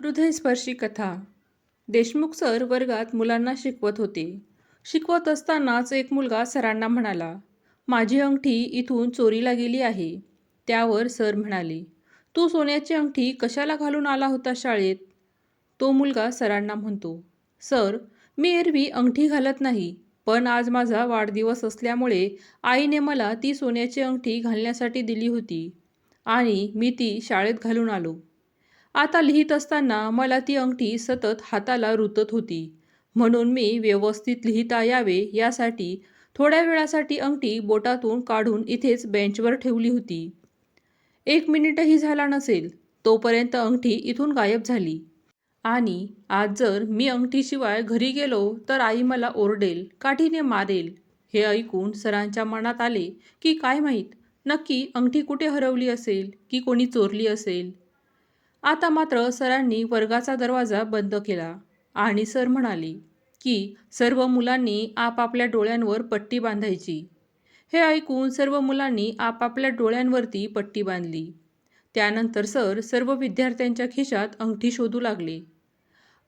हृदयस्पर्शी कथा. देशमुख सर वर्गात मुलांना शिकवत होते. शिकवत असतानाच एक मुलगा सरांना म्हणाला माझी अंगठी इथून चोरीला गेली आहे. त्यावर सर म्हणाले तू सोन्याची अंगठी कशाला घालून आला होता शाळेत? तो मुलगा सरांना म्हणतो सर मी एरवी अंगठी घालत नाही पण आज माझा वाढदिवस असल्यामुळे आईने मला ती सोन्याची अंगठी घालण्यासाठी दिली होती आणि मी ती शाळेत घालून आलो. आता लिहित असताना मला ती अंगठी सतत हाताला रुतत होती. म्हणून मी व्यवस्थित लिहिता यावे यासाठी थोड्या वेळासाठी अंगठी बोटातून काढून इथेच बेंचवर ठेवली होती. एक मिनिटही झाला नसेल तोपर्यंत अंगठी इथून गायब झाली. आणि आज जर मी अंगठीशिवाय घरी गेलो तर आई मला ओरडेल काठीने मारेल. हे ऐकून सरांच्या मनात आले की काय माहीत नक्की अंगठी कुठे हरवली असेल की कोणी चोरली असेल? आता मात्र सरांनी वर्गाचा दरवाजा बंद केला आणि सर म्हणाले की सर्व मुलांनी आपापल्या डोळ्यांवर पट्टी बांधायची. हे ऐकून सर्व मुलांनी आपापल्या डोळ्यांवरती पट्टी बांधली. त्यानंतर सर सर्व विद्यार्थ्यांच्या खिशात अंगठी शोधू लागले.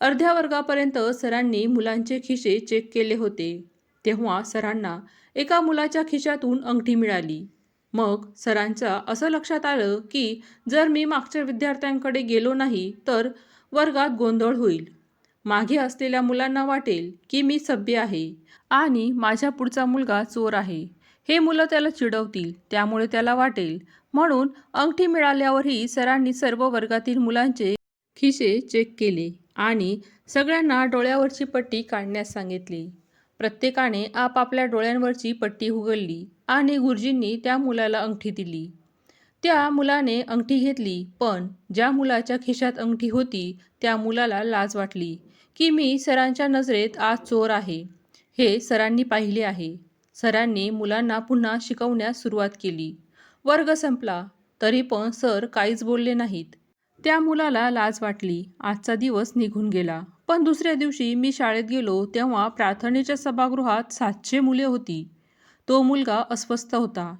अर्ध्या वर्गापर्यंत सरांनी मुलांचे खिसे चेक केले होते. तेव्हा सरांना एका मुलाच्या खिशातून अंगठी मिळाली. मग सरांच्या असं लक्षात आलं की जर मी मागच्या विद्यार्थ्यांकडे गेलो नाही तर वर्गात गोंधळ होईल. मागे असलेल्या मुलांना वाटेल की मी सभ्य आहे आणि माझ्या पुढचा मुलगा चोर आहे. हे मुलं त्याला चिडवतील त्यामुळे त्याला वाटेल. म्हणून अंगठी मिळाल्यावरही सरांनी सर्व वर्गातील मुलांचे खिसे चेक केले आणि सगळ्यांना डोळ्यावरची पट्टी काढण्यास सांगितली. प्रत्येकाने आपापल्या डोळ्यांवरची पट्टी उघडली आणि गुरुजींनी त्या मुलाला अंगठी दिली. त्या मुलाने अंगठी घेतली पण ज्या मुलाच्या खिशात अंगठी होती त्या मुलाला लाज वाटली की मी सरांच्या नजरेत आज चोर आहे. हे सरांनी पाहिले आहे. सरांनी मुलांना पुन्हा शिकवण्यास सुरुवात केली. वर्ग संपला. तरी पण सर काहीच बोलले नाहीत. त्या मुलाला लाज वाटली. आजचा दिवस निघून गेला. पण दुसऱ्या दिवशी मी शाळेत गेलो तेव्हा प्रार्थनेच्या सभागृहात सातशे मुले होती. तो मुलगा अस्वस्थ होता.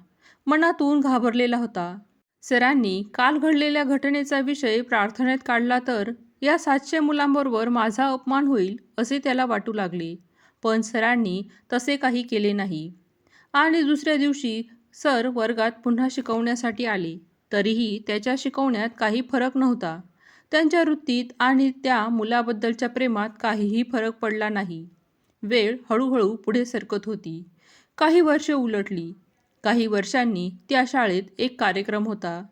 मनातून घाबरलेला होता. सरांनी काल घडलेल्या घटनेचा विषय प्रार्थनेत काढला तर या सातशे मुलांबरोबर माझा अपमान होईल असे त्याला वाटू लागले. पण सरांनी तसे काही केले नाही. आणि दुसऱ्या दिवशी सर वर्गात पुन्हा शिकवण्यासाठी आले. तरीही त्याच्या शिकवण्यात काही फरक नव्हता. त्यांच्या वृत्तीत आणि त्या मुलाबद्दलच्या प्रेमात काहीही फरक पडला नाही. वेळ हळूहळू पुढे सरकत होती. काही वर्षे उलटली. काही वर्षांनी त्या शाळेत एक कार्यक्रम होता.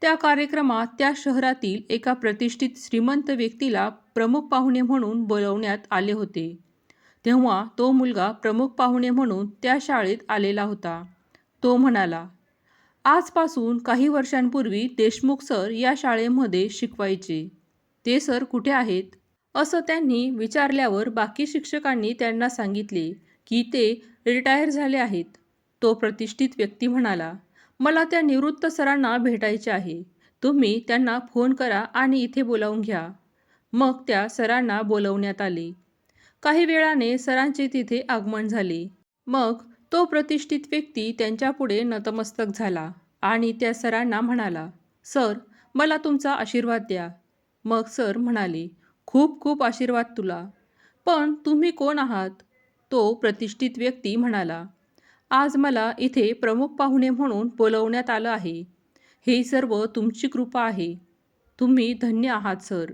त्या कार्यक्रमात त्या शहरातील एका प्रतिष्ठित श्रीमंत व्यक्तीला प्रमुख पाहुणे म्हणून बोलवण्यात आले होते. तेव्हा तो मुलगा प्रमुख पाहुणे म्हणून त्या शाळेत आलेला होता. तो म्हणाला आजपासून काही वर्षांपूर्वी देशमुख सर या शाळेमध्ये शिकवायचे. ते सर कुठे आहेत? असं त्यांनी विचारल्यावर बाकी शिक्षकांनी त्यांना सांगितले की ते रिटायर झाले आहेत. तो प्रतिष्ठित व्यक्ती म्हणाला मला त्या निवृत्त सरांना भेटायचे आहे. तुम्ही त्यांना फोन करा आणि इथे बोलावून घ्या. मग त्या सरांना बोलवण्यात आले. काही वेळाने सरांचे तिथे आगमन झाले. मग तो प्रतिष्ठित व्यक्ती त्यांच्यापुढे नतमस्तक झाला आणि त्या सरांना म्हणाला सर मला तुमचा आशीर्वाद द्या. मग सर म्हणाले खूप खूप आशीर्वाद तुला. पण तुम्ही कोण आहात? तो प्रतिष्ठित व्यक्ती म्हणाला आज मला इथे प्रमुख पाहुणे म्हणून बोलवण्यात आलं आहे. हे सर्व तुमची कृपा आहे. तुम्ही धन्य आहात सर.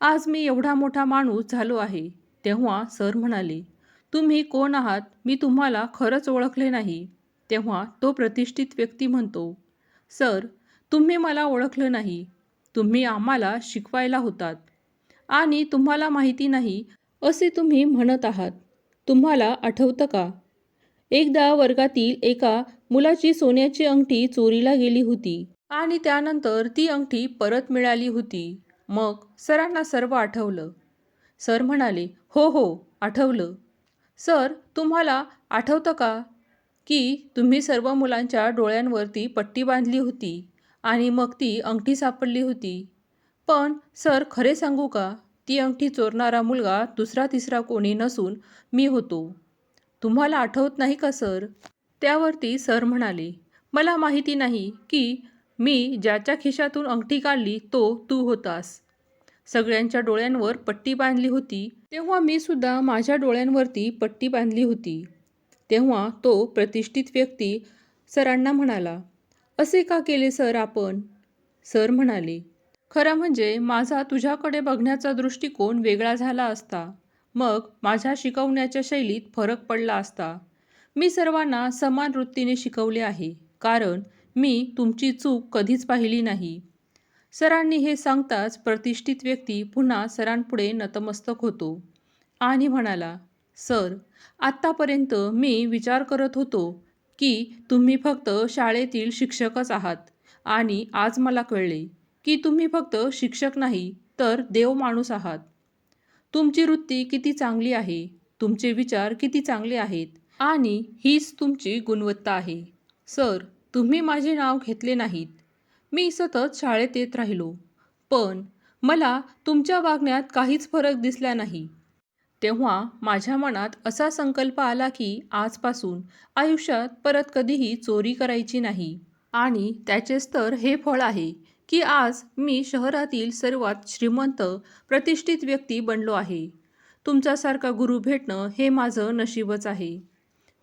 आज मी एवढा मोठा माणूस झालो आहे तेव्हा सर म्हणाले तुम्ही कोण आहात? मी तुम्हाला खरंच ओळखले नाही. तेव्हा तो प्रतिष्ठित व्यक्ती म्हणतो सर तुम्ही मला ओळखलं नाही. तुम्ही आम्हाला शिकवायला होतात. आणि तुम्हाला माहिती नाही असे तुम्ही म्हणत आहात. तुम्हाला आठवतं का? एकदा वर्गातील एका मुलाची सोन्याची अंगठी चोरीला गेली होती आणि त्यानंतर ती अंगठी परत मिळाली होती. मग सरांना सर्व आठवलं. सर म्हणाले हो हो आठवलं. सर तुम्हाला आठवतं का की तुम्ही सर्व मुलांच्या डोळ्यांवरती पट्टी बांधली होती आणि मग ती अंगठी सापडली होती? पण सर खरे सांगू का? ती अंगठी चोरणारा मुलगा दुसरा तिसरा कोणी नसून मी होतो. तुम्हाला आठवत नाही का सर? त्यावरती सर म्हणाले मला माहिती नाही की मी ज्याच्या खिशातून अंगठी काढली तो तू होतास. सगळ्यांच्या डोळ्यांवर पट्टी बांधली होती तेव्हा मी सुद्धा माझ्या डोळ्यांवरती पट्टी बांधली होती. तेव्हा तो प्रतिष्ठित व्यक्ती सरांना म्हणाला असे का केले सर आपण? सर म्हणाले खरं म्हणजे माझा तुझ्याकडे बघण्याचा दृष्टिकोन वेगळा झाला असता. मग माझ्या शिकवण्याच्या शैलीत फरक पडला असता. मी सर्वांना समान वृत्तीने शिकवले आहे कारण मी तुमची चूक कधीच पाहिली नाही. सरांनी हे सांगताच प्रतिष्ठित व्यक्ती पुन्हा सरांपुढे नतमस्तक होतो आणि म्हणाला सर आत्तापर्यंत मी विचार करत होतो की तुम्ही फक्त शाळेतील शिक्षकच आहात आणि आज मला कळले की तुम्ही फक्त शिक्षक नाही तर देव माणूस आहात. तुमची वृत्ती किती चांगली आहे तुमचे विचार किती चांगले आहेत आणि हीच तुमची गुणवत्ता आहे. सर तुम्ही माझे नाव घेतले नाहीत. मी सतत शाळेत येत राहिलो. पण मला तुमच्या वागण्यात काहीच फरक दिसला नाही. तेव्हा माझ्या मनात असा संकल्प आला की आजपासून आयुष्यात परत कधीही चोरी करायची नाही. आणि त्याचेच तर हे फळ आहे की आज मी शहरातील सर्वात श्रीमंत प्रतिष्ठित व्यक्ती बनलो आहे. तुमच्यासारखा गुरु भेटणं हे माझं नशीबच आहे.